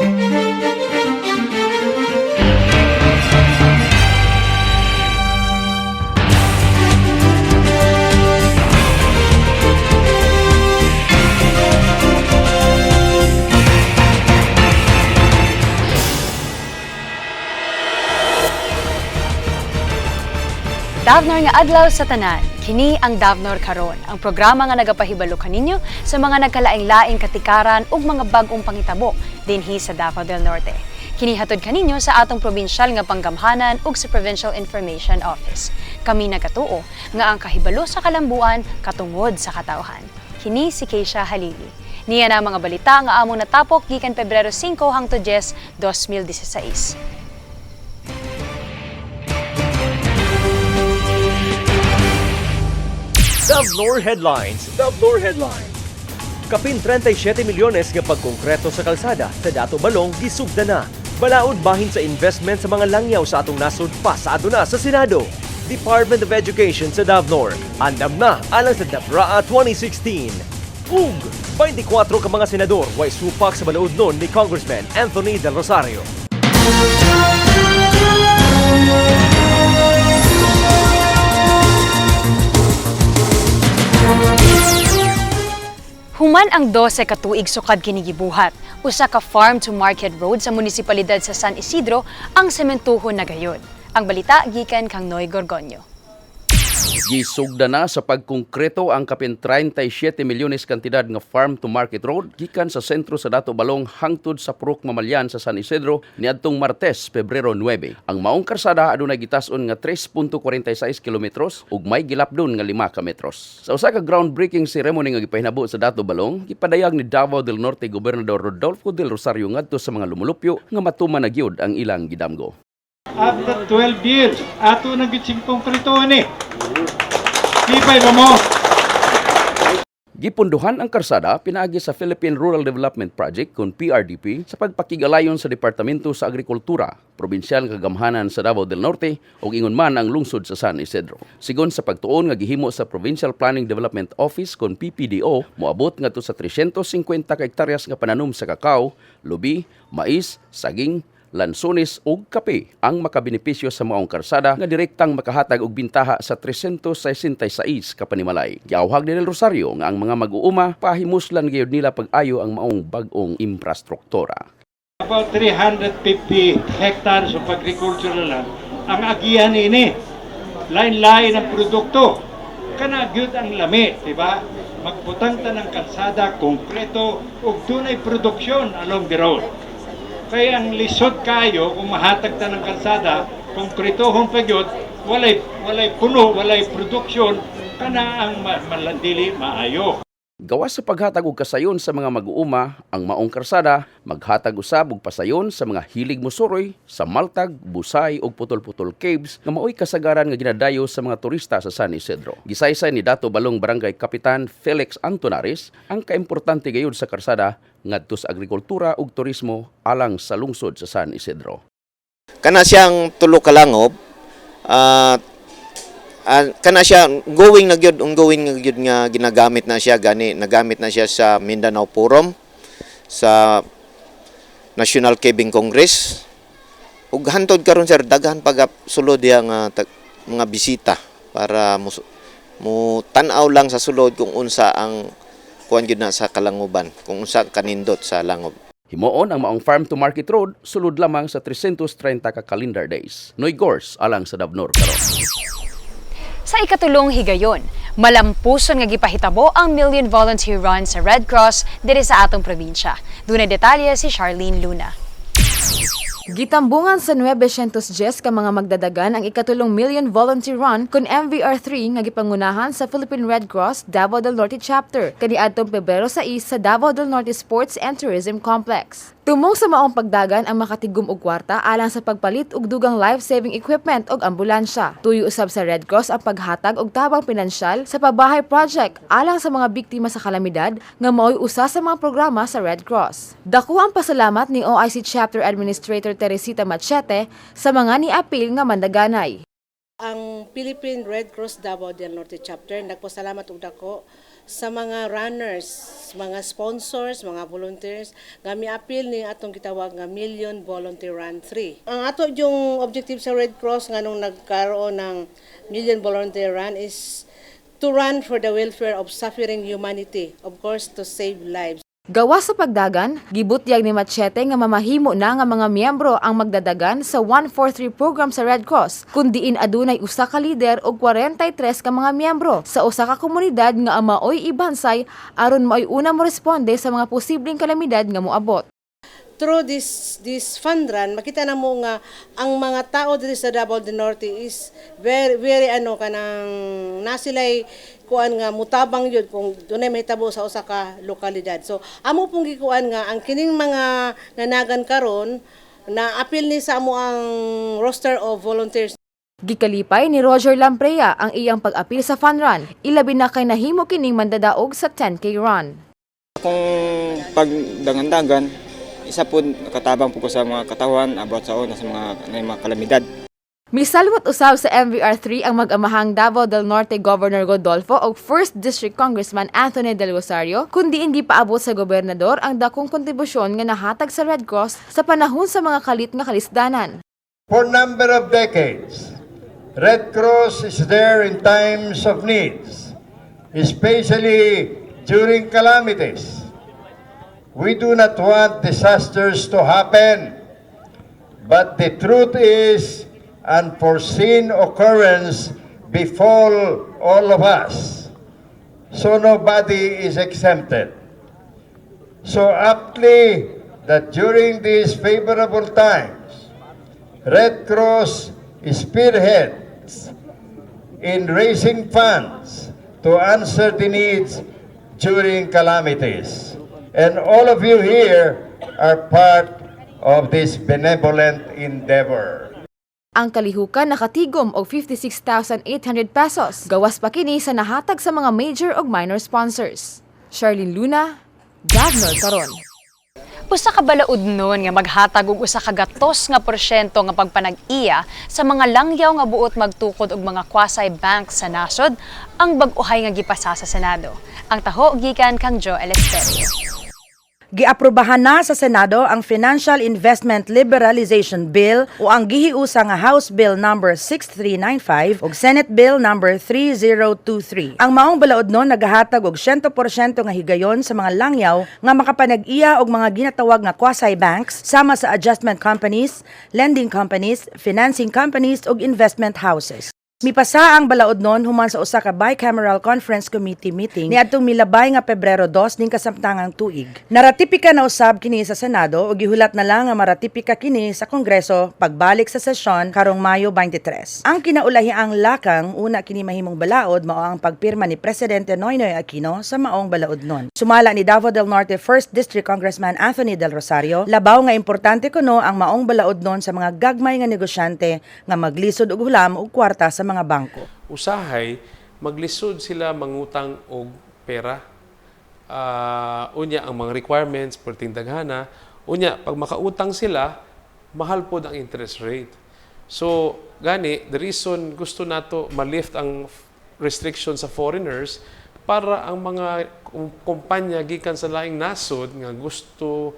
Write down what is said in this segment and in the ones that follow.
Thank you. Davnor nga adlaw sa tanan. Kini ang Davnor karon, ang programa nga nagapahibalo kaninyo sa mga nagkalaing-laing katikaran ug mga bag-ong pangitabo dinhi sa Davao del Norte. Kini hatod kaninyo sa atong probinsyal nga panggamhanan ug sa Provincial Information Office. Kami nagatuo nga ang kahibalo sa kalambuan katungod sa katawhan. Kini si Keisha Halili. Niya na mga balita nga among natapok gikan Pebrero 5 hangtod 10, 2016. Davnor Headlines. Davnor Headlines. Kapin 37 milyones nga pagkongkreto sa kalsada sa Dato Balong gisugda na. Balaod bahin sa investment sa mga langyaw sa atong nasod pasado na sa Senado. Department of Education sa Davnor. Andam na alang sa DAPRA 2016. Ug 24 ka mga senador way supak sa balaod nun ni Congressman Anthony Del Rosario. Human ang 12 ka tuig sukad kini gibuhat. Usa ka farm to market road sa munisipalidad sa San Isidro ang sementuhon na gayud. Ang balita gikan kang Noy Gorgonyo. Gisugda na sa pagkongkreto ang kapin 37 milyones kantidad nga farm to market road gikan sa sentro sa Dato Balong hangtod sa Purok Mamalyan sa San Isidro niadtong Martes, Pebrero 9. Ang maong karsada adunay gitas-on nga 3.46 kilometros ug may gilapdon nga 5 ka metros. Sa usa ka groundbreaking ceremony nga gipahinabo sa Dato Balong, gipadayag ni Davao del Norte Gobernador Rodolfo del Rosario ngadto sa mga lumulupyo nga matuman na gyud ang ilang gidamgo. After 12 years, ato na gitsing konkreto ni. Kipay ba mo? Gipunduhan ang karsada pinaagi sa Philippine Rural Development Project kung PRDP sa pagpakigalayon sa Departamento sa Agrikultura, probinsyal kagamhanan sa Davao del Norte ug ingon man ang lungsod sa San Isidro. Sigon sa pagtuon nga gihimo sa Provincial Planning Development Office kung PPDO, moabot nga to sa 350 ka hektaryas nga pananom sa kakao, lubi, mais, saging, lansones ug kape ang makabenepisyo sa maong karsada nga direktang makahatag og bintaha sa 366 ka panimalay. Giawhag ni Del Rosario nga ang mga mag-uuma pahimuslan gayud nila pag-ayo ang maong bag-ong infrastruktura. About 350 hectares of agricultural land ang agihan ini. Lain-lain ang produkto. Kana gyud ang lami, di ba? Magputang ta ng kalsada, konkreto, ug dunay produksyon along the road. Kaya ang lisod kayo kung mahatag ta ng kalsada, konkretohon pagyod, walay walay puno, walay produksyon, kana ang ma- malandili maayo. Gawas sa paghatag og kasayon sa mga mag-uuma, ang maong karsada maghatag usab og pasayon sa mga hilig mosuroy sa Maltag, Busay ug Putol-Putol Caves nga maoy kasagaran nga ginadayo sa mga turista sa San Isidro. Gisaysay ni Dato Balong Barangay Kapitan Felix Antonares ang kaimportante gayud sa karsada ngadto sa agrikultura ug turismo alang sa lungsod sa San Isidro. kana siyang tulo ka langob ah ah, kana siya going na gyud ongoing na gyud nga ginagamit na siya gani nagamit na siya sa Mindanao Forum sa National Caving Congress ug hantod karon sir daghan pag sulod diya nga tag- mga bisita para mo mo tan-aw lang sa sulod kung unsa ang kuan gyud na sa kalanguban kung unsa kanindot sa langob Himoon ang maong farm to market road sulod lamang sa 330 ka calendar days. Noy Gors alang sa Davnor karon. Sa ikatulong higayon, malampuson nga gipahitabo ang Million Volunteer Run sa Red Cross diri sa atong probinsya. Dunay detalye si Charlene Luna. Gitambungan sa 910 ka mga magdadagan ang ikatulong Million Volunteer Run kun MVR3 nga gipangunahan sa Philippine Red Cross Davao del Norte Chapter kaniadtong Pebrero 6 sa Davao del Norte Sports and Tourism Complex. Tumong sa maong pagdagan ang makatigum og kwarta alang sa pagpalit og dugang life-saving equipment og ambulansya. Tuyo usab sa Red Cross ang paghatag og tabang pinansyal sa pabahay project alang sa mga biktima sa kalamidad nga mao'y usa sa mga programa sa Red Cross. Dako ang pasalamat ni OIC Chapter Administrator Teresita Machete sa mga niapil nga mandaganay. ang Philippine Red Cross Davao del Norte chapter nagpasalamat og dako sa mga runners, mga sponsors, mga volunteers, nga mi-appeal ni atong gitawag nga Million Volunteer Run 3. Ang ato yung objective sa Red Cross nga nung nagkaroon ng Million Volunteer Run is to run for the welfare of suffering humanity, of course to save lives. Gawa sa pagdagan, gibutyag ni Machete nga mamahimo na nga mga miyembro ang magdadagan sa 143 program sa Red Cross, kundiin adunay usa ka lider og 43 ka mga miyembro sa usa ka komunidad nga ang maoy ibansay aron maoy una mo responde sa mga posibleng kalamidad nga moabot. through this this fund run makita na mo nga ang mga tao diri sa Davao del Norte is very very ano kanang na sila'y kuan nga mutabang yun kung dunay mahitabo sa usa ka lokalidad so amo pong gikuan nga ang kining mga nanagan karon na appeal ni sa amo ang roster of volunteers Gikalipay ni Roger Lamprea ang iyang pag-apil sa fun run, ilabi na kay nahimo kining mandadaog sa 10K run. Kung pagdangan-dagan, isa po nakatabang po ko sa mga katawan about sa una sa mga, na mga kalamidad. Misalwat usab sa MVR3 ang mag-amahang Davao del Norte Governor Godolfo o 1st District Congressman Anthony Del Rosario, kundi hindi paabot sa gobernador ang dakong kontribusyon nga nahatag sa Red Cross sa panahon sa mga kalit nga kalisdanan. For number of decades, Red Cross is there in times of needs, especially during calamities. We do not want disasters to happen, but the truth is unforeseen occurrence befall all of us. So nobody is exempted. So aptly that during these favorable times, Red Cross spearheads in raising funds to answer the needs during calamities. And all of you here are part of this benevolent endeavor. Ang kalihukan nakatigom og 56,800 pesos. Gawas pa kini sa nahatag sa mga major ug minor sponsors. Charlene Luna, Governor karon. Usa ka balaod nun nga maghatag og usa ka gatos nga porsyento nga pagpanag-iya sa mga langyaw nga buot magtukod og mga quasi bank sa nasod ang bag-uhay nga gipasa sa Senado. Ang taho gikan kang Joe Elesterio. Giaprobahan na sa Senado ang Financial Investment Liberalization Bill o ang gihiusa nga House Bill number 6395 ug Senate Bill number 3023. Ang maong balaod nun nagahatag og 100% nga higayon sa mga langyaw nga makapanag-iya og mga ginatawag nga quasi banks sama sa adjustment companies, lending companies, financing companies ug investment houses. Mipasa ang balaod nun human sa usa ka bicameral conference committee meeting ni adtong milabay nga Pebrero 2 ning kasamtangang tuig. Naratipika na usab kini sa Senado ug gihulat na lang nga maratipika kini sa Kongreso pagbalik sa sesyon karong Mayo 23. Ang kinaulahi ang lakang una kini mahimong balaod mao ang pagpirma ni Presidente Noynoy Aquino sa maong balaod nun. Sumala ni Davao del Norte 1st District Congressman Anthony Del Rosario, labaw nga importante kuno ang maong balaod nun sa mga gagmay nga negosyante nga maglisod og hulam og kwarta sa mga bangko. usahay maglisod sila mangutang og pera. Ah, unya ang mga requirements perting daghana. Unya pag makautang sila mahal pod ang interest rate. So gani the reason gusto nato ma-lift ang restriction sa foreigners para ang mga kum- kumpanya gikan sa laing nasod nga gusto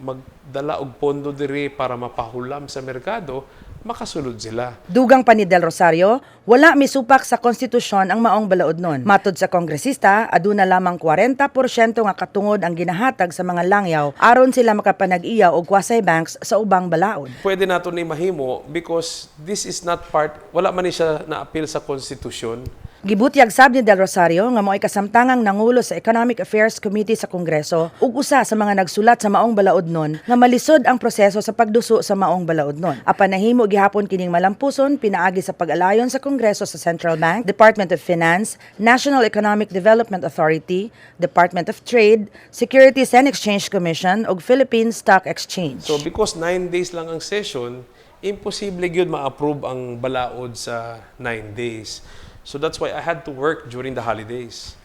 magdala og pondo diri para mapahulam sa merkado makasulod sila Dugang pa ni Del Rosario, wala misupak sa konstitusyon ang maong balaod nun. Matod sa kongresista, aduna lamang 40% nga katungod ang ginahatag sa mga langyaw aron sila makapanag-iya og quasi banks sa ubang balaod. pwede nato ni mahimo because this is not part wala man ni siya na-appeal sa konstitusyon Gibutyag sab ni Del Rosario nga mo'y kasamtangang nangulo sa Economic Affairs Committee sa Kongreso ug usa sa mga nagsulat sa maong balaod nun nga malisod ang proseso sa pagduso sa maong balaod nun. Apan nahimo gihapon kining malampuson pinaagi sa pag-alayon sa Kongreso sa Central Bank, Department of Finance, National Economic Development Authority, Department of Trade, Securities and Exchange Commission ug Philippine Stock Exchange. so because nine days lang ang session imposible gyud ma-approve ang balaod sa nine days so that's why I had to work during the holidays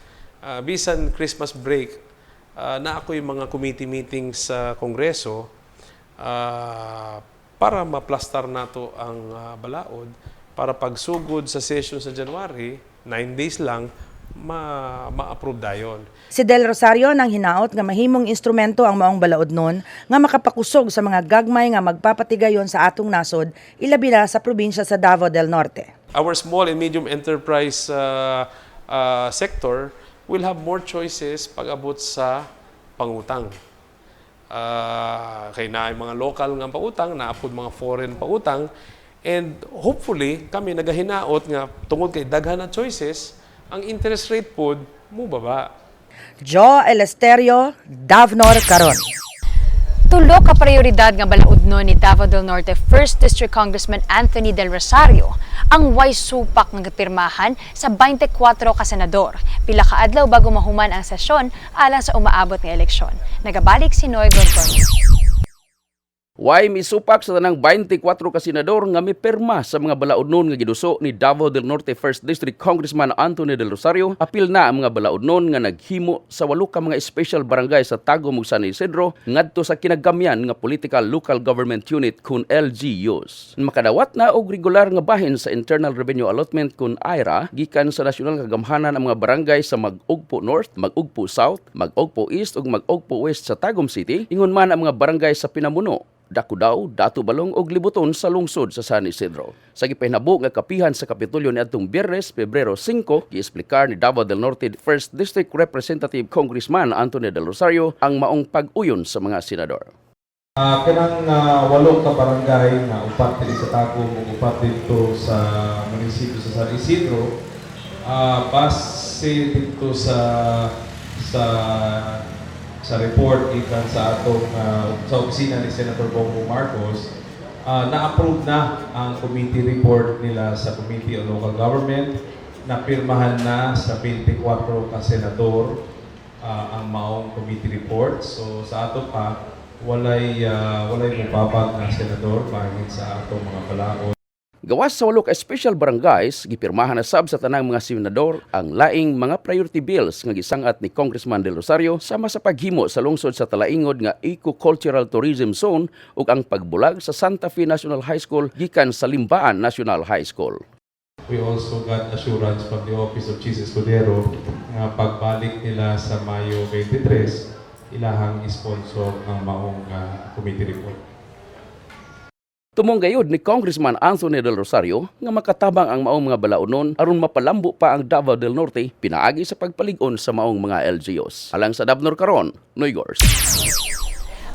uh, bisan Christmas break uh, na ako yung mga committee meetings sa kongreso uh, para maplastar nato ang uh, balaod para pagsugod sa session sa January, nine days lang, ma ma-approve dayon. Si Del Rosario nang hinaot nga mahimong instrumento ang maong balaod nun nga makapakusog sa mga gagmay nga magpapatigayon sa atong nasod ilabi na sa probinsya sa Davao del Norte. Our small and medium enterprise uh, uh, sector will have more choices pag-abot sa pangutang. Uh, kay na mga local nga pautang, naapod mga foreign pautang, and hopefully kami nagahinaot nga tungod kay daghan na choices, ang interest rate pod mo baba. Joe Elesterio, Davnor Caron. Tulo ka prioridad nga balaudno ni Davao del Norte 1st District Congressman Anthony Del Rosario ang way supak nga gipirmahan sa 24 ka senador. Pila ka adlaw bago mahuman ang sesyon alang sa umaabot nga eleksyon. Nagabalik si Noy Gorgonio. Why misupak sa tanang 24 ka senador nga mipirma sa mga balaodnon nga giduso ni Davao del Norte 1st District Congressman Anthony Del Rosario apil na ang mga balaodnon nga naghimo sa walo ka mga special barangay sa Tagum ug San Isidro ngadto sa kinagamyan nga Political Local Government Unit kun LGUs. Makadawat na og regular nga bahin sa Internal Revenue Allotment kun IRA gikan sa nasyonal kagamhanan ang mga barangay sa Mag-Ugpo North, Mag-Ugpo South, Mag-Ugpo East ug Mag-Ugpo West sa Tagum City ingon man ang mga barangay sa Pinamuno Dakudaw, Datu Balong ug Libuton sa lungsod sa San Isidro. Sa gipahinabo nga kapihan sa Kapitolyo niadtong Biyernes, Pebrero 5, giesplikar ni Davao del Norte 1st District Representative Congressman Anthony Del Rosario ang maong pag-uyon sa mga senador. Uh, kanang uh, walo ka barangay na upat sa Tagum ug upat dito sa munisipyo sa San Isidro uh, base dito sa sa sa report ikan sa atong uh, sa opisina ni Senator Bongbong Marcos uh, na-approve na ang committee report nila sa Committee on Local Government. Na pirmahan na sa 24 ka senador uh, ang maong committee report. So sa ato pa walay uh, walay mupapag na senador bahin sa atong mga balaod Gawas sa walo ka special barangays, gipirmahan na sab sa tanang mga senador ang laing mga priority bills nga gisangat ni Congressman Del Rosario sama sa paghimo sa lungsod sa Talaingod nga Eco-Cultural Tourism Zone ug ang pagbulag sa Santa Fe National High School gikan sa Limbaan National High School. We also got assurance from the Office of Chief Escudero nga pagbalik nila sa Mayo 23, ilahang sponsor ang maong uh, committee report. Tumong gayud ni Congressman Anthony Del Rosario nga makatabang ang maong mga balaunon aron mapalambo pa ang Davao del Norte pinaagi sa pagpaligon sa maong mga LGUs. Alang sa Davnor karon, Noygors.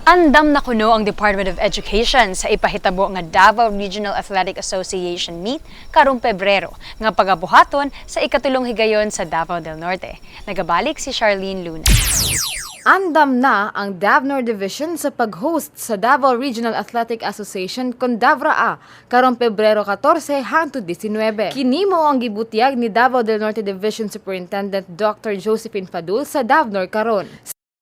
Andam na kuno ang Department of Education sa ipahitabo nga Davao Regional Athletic Association meet karong Pebrero nga pagabuhaton sa ikatulong higayon sa Davao del Norte. Nagabalik si Charlene Luna. Andam na ang Davnor Division sa pag-host sa Davao Regional Athletic Association kon Davra A karong Pebrero 14 hangtod 19. Kini mo ang gibutiag ni Davao del Norte Division Superintendent Dr. Josephine Fadul sa Davnor karon.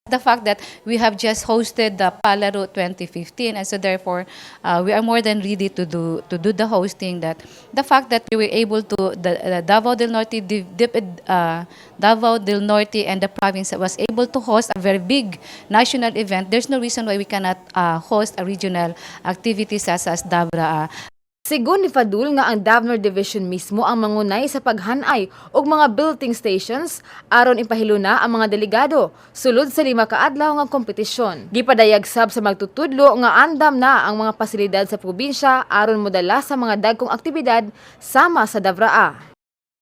The fact that we have just hosted the Palaro 2015 and so therefore uh, we are more than ready to do to do the hosting that the fact that we were able to the, the Davao del Norte Dip- uh, Davao del Norte and the province was able to host a very big national event. There's no reason why we cannot uh, host a regional activities as as Davra uh, Sigon ni Fadul nga ang Davnor Division mismo ang mangunay sa paghanay og mga building stations aron ipahilo na ang mga delegado sulod sa lima ka adlaw nga kompetisyon. Gipadayag sab sa magtutudlo nga andam na ang mga pasilidad sa probinsya aron modala sa mga dagkong aktibidad sama sa Davraa.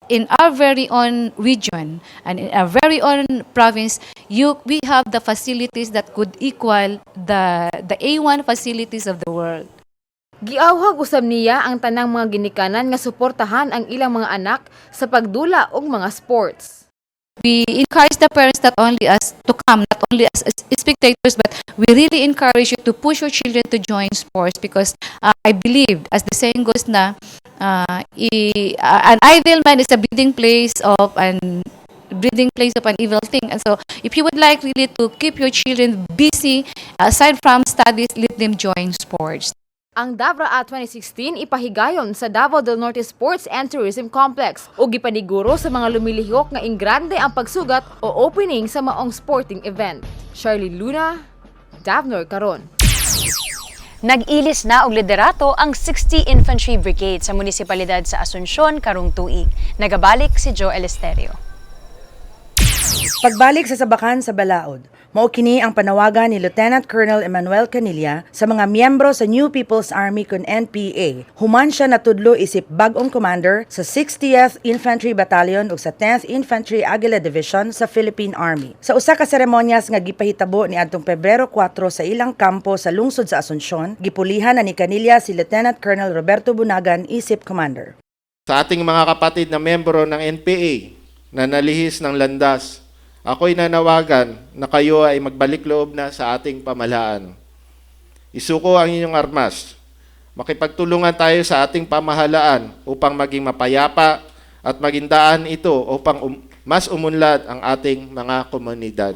in our very own region and in our very own province, you we have the facilities that could equal the the A1 facilities of the world. Giawhag usab niya ang tanang mga ginikanan nga suportahan ang ilang mga anak sa pagdula og mga sports. We encourage the parents not only as to come, not only as, as spectators, but we really encourage you to push your children to join sports because uh, I believe, as the saying goes na, uh, i- uh, an idle man is a breeding place of an breeding place of an evil thing. And so, if you would like really to keep your children busy, aside from studies, let them join sports. Ang Davra A 2016 ipahigayon sa Davao del Norte Sports and Tourism Complex ug gipaniguro sa mga lumilihok nga ingrande ang pagsugat o opening sa maong sporting event. Charlie Luna, Davnor karon. Nag-ilis na og liderato ang 60 Infantry Brigade sa munisipalidad sa Asunsyon karong tuig. Nagabalik si Joe Elesterio. Pagbalik sa sabakan sa Balaod, mao kini ang panawagan ni Lieutenant Colonel Emmanuel Canilla sa mga miyembro sa New People's Army kun NPA. Human siya natudlo isip bagong commander sa 60th Infantry Battalion ug sa 10th Infantry Aguila Division sa Philippine Army. Sa usa ka seremonyas nga gipahitabo ni adtong Pebrero 4 sa ilang kampo sa lungsod sa Asunsyon, gipulihan na ni Canilla si Lieutenant Colonel Roberto Bunagan isip commander. Sa ating mga kapatid na membro ng NPA na nalihis ng landas, ako'y nanawagan na kayo ay magbalik loob na sa ating pamahalaan. Isuko ang inyong armas. Makipagtulungan tayo sa ating pamahalaan upang maging mapayapa at maging daan ito upang um- mas umunlad ang ating mga komunidad.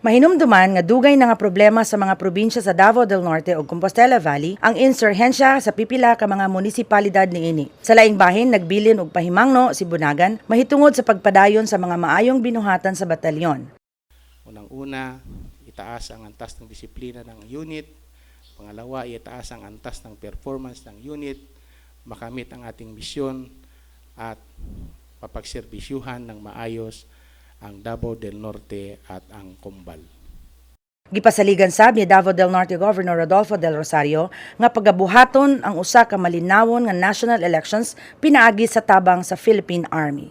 Mahinumduman nga dugay na nga problema sa mga probinsya sa Davao del Norte ug Compostela Valley ang insurhensya sa pipila ka mga munisipalidad niini. Sa laing bahin nagbilin og pahimangno si Bunagan mahitungod sa pagpadayon sa mga maayong binuhatan sa batalyon. Unang-una, itaas ang antas ng disiplina ng unit. Pangalawa, itaas ang antas ng performance ng unit, makamit ang ating misyon at mapagserbisyuhan ng maayos ang Davao del Norte at ang Combal. Gipasaligan sab ni Davao del Norte Governor Rodolfo del Rosario nga pagabuhaton ang usa ka malinawon nga national elections pinaagi sa tabang sa Philippine Army.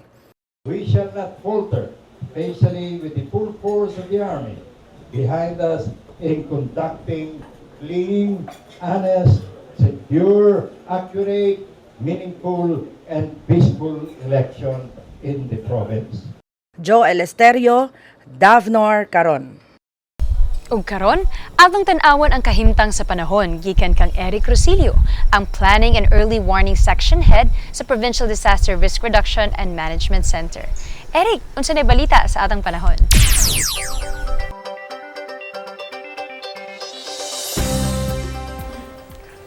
We shall not falter, especially with the full force of the Army behind us in conducting clean, honest, secure, accurate, meaningful, and peaceful election in the province. Joe Elesterio, Davnor Caron. Ug karon, atong tan-awon ang kahimtang sa panahon gikan kang Eric Rosilio, ang Planning and Early Warning Section Head sa Provincial Disaster Risk Reduction and Management Center. Eric, unsa nay balita sa atang panahon?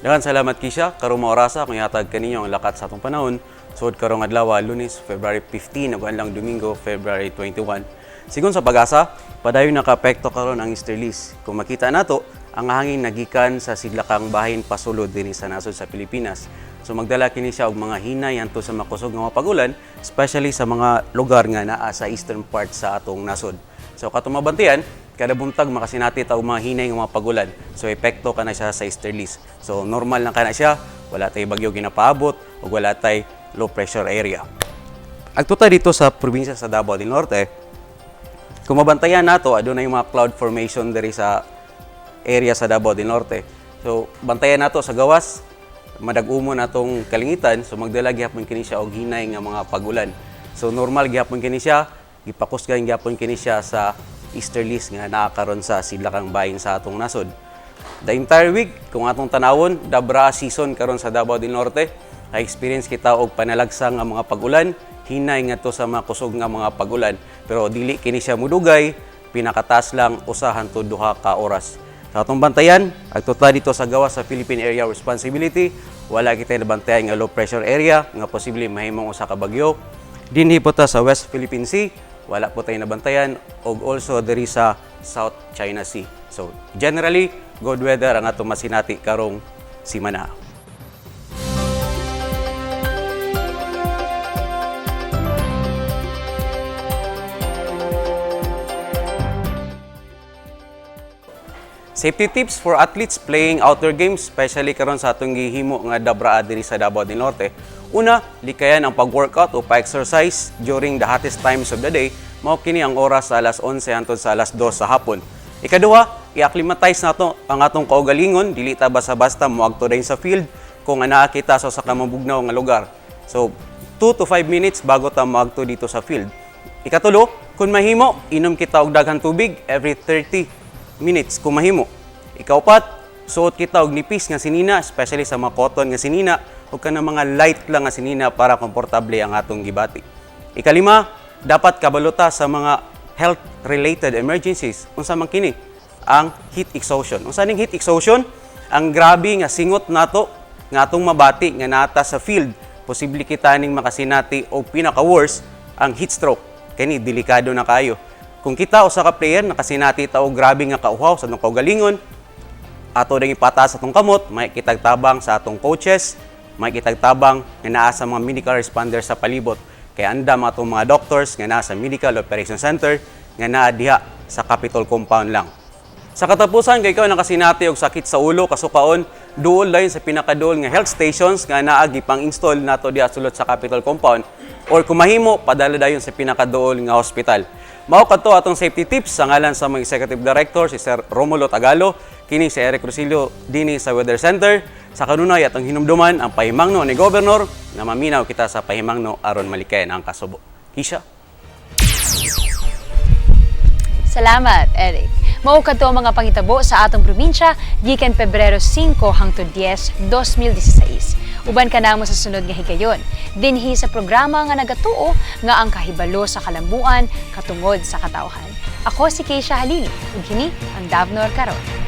Dagan salamat Kisha, karong maorasa kung yatag kaninyo ang lakat sa atong panahon. Suod karong adlaw Lunes, February 15 ug lang Domingo, February 21. Sigon sa pag-asa, padayon nakaapekto karon ang easterlies. Kung makita nato, ang hangin nagikan sa sidlakang bahin pasulod dinhi sa nasod sa Pilipinas. So magdala kini siya og mga hinay anto sa makusog nga pagulan, especially sa mga lugar nga naa sa eastern part sa atong nasod. So katong kada buntag makasinati ta mga hinay nga mga pagulan. So epekto kana siya sa easterlies. So normal lang kana siya, wala tay bagyo ginapaabot ug wala tay low pressure area. Agtuta dito sa probinsya sa Davao del Norte, kung mabantayan nato, adunay mga cloud formation diri sa area sa Davao del Norte. So bantayan nato sa gawas, madag-umon atong kalingitan, so magdala gyapon kini siya og hinay nga mga pagulan. So normal gyapon kini siya, gipakusgan gyapon kini siya sa easterlies nga naa sa sidlakang bahin sa atong nasod. The entire week, kung atong tanawon, dabra season karon sa Davao del Norte, experience kita og panalagsa nga mga pagulan, hinay nga to sa mga kusog nga mga pagulan. Pero dili kini siya mudugay, pinakatas lang usahan to duha ka oras. Sa atong bantayan, agtuta dito sa gawa sa Philippine Area Responsibility, wala kita nabantayan nga low pressure area nga posible mahimong usa ka bagyo. Dinhi po ta sa West Philippine Sea, wala po tayo nabantayan og also diri sa South China Sea. So generally, good weather ang atong masinati karong simana. Safety tips for athletes playing outdoor games, especially karon sa atong gihimo nga dabraa diri sa Davao del Norte. Una, likayan ang pag-workout o pa-exercise during the hottest times of the day, mao kini ang oras sa alas 11 hangtod sa alas 2 sa hapon. Ikaduha, i-acclimatize nato ang atong kaugalingon, dili ta basta-basta moagto din sa field kung anaa kita sa usa ka mabugnaw nga lugar. So, 2 to 5 minutes bago ta moagto dito sa field. Ikatulo, kung mahimo, inom kita og daghang tubig every 30 minutes kung mahimo. Ikaupat, suot kita og nipis nga sinina, especially sa mga cotton nga sinina, o ka mga light lang nga sinina para komportable ang atong gibati. Ikalima, dapat kabaluta sa mga health-related emergencies. Unsa man kini? Ang heat exhaustion. Unsa ning heat exhaustion? Ang grabe nga singot nato nga atong mabati nga nata sa field, posible kita ning makasinati o pinaka-worst ang heat stroke. Kani delikado na kayo. Kung kita usa ka player nakasinati ta og grabe nga kauhaw sa atong kaugalingon, ato ding ipataas atong kamot, may kitag tabang sa atong coaches, may kitag tabang nga naa sa mga medical responders sa palibot. Kaya andam atong mga doctors nga naa sa Medical Operation Center, nga naa diha sa Capitol compound lang. Sa katapusan kay ikaw nakasinati og sakit sa ulo kasukaon duol lain sa pinakaduol nga health stations nga naa gipang-install nato diha sulod sa Capitol compound or kung mahimo padala dayon sa pinakaduol nga hospital. Mao kadto atong safety tips sa ngalan sa mga executive director si Sir Romulo Tagalo kini si Eric Rosilio dinhi sa Weather Center sa kanunay atong hinumduman ang pahimangno ni Governor nga maminaw kita sa pahimangno aron malikayan ang kasubo. Kisha. Salamat, Eric. Maukad to ang mga pangitabo sa atong probinsya gikan Pebrero 5 hangtod 10, 2016. Uban ka namo sa sunod nga higayon. Dinhi sa programa nga nagatuo nga ang kahibalo sa kalambuan katungod sa katawhan. Ako si Keisha Halili ug kini ang Davnor karon.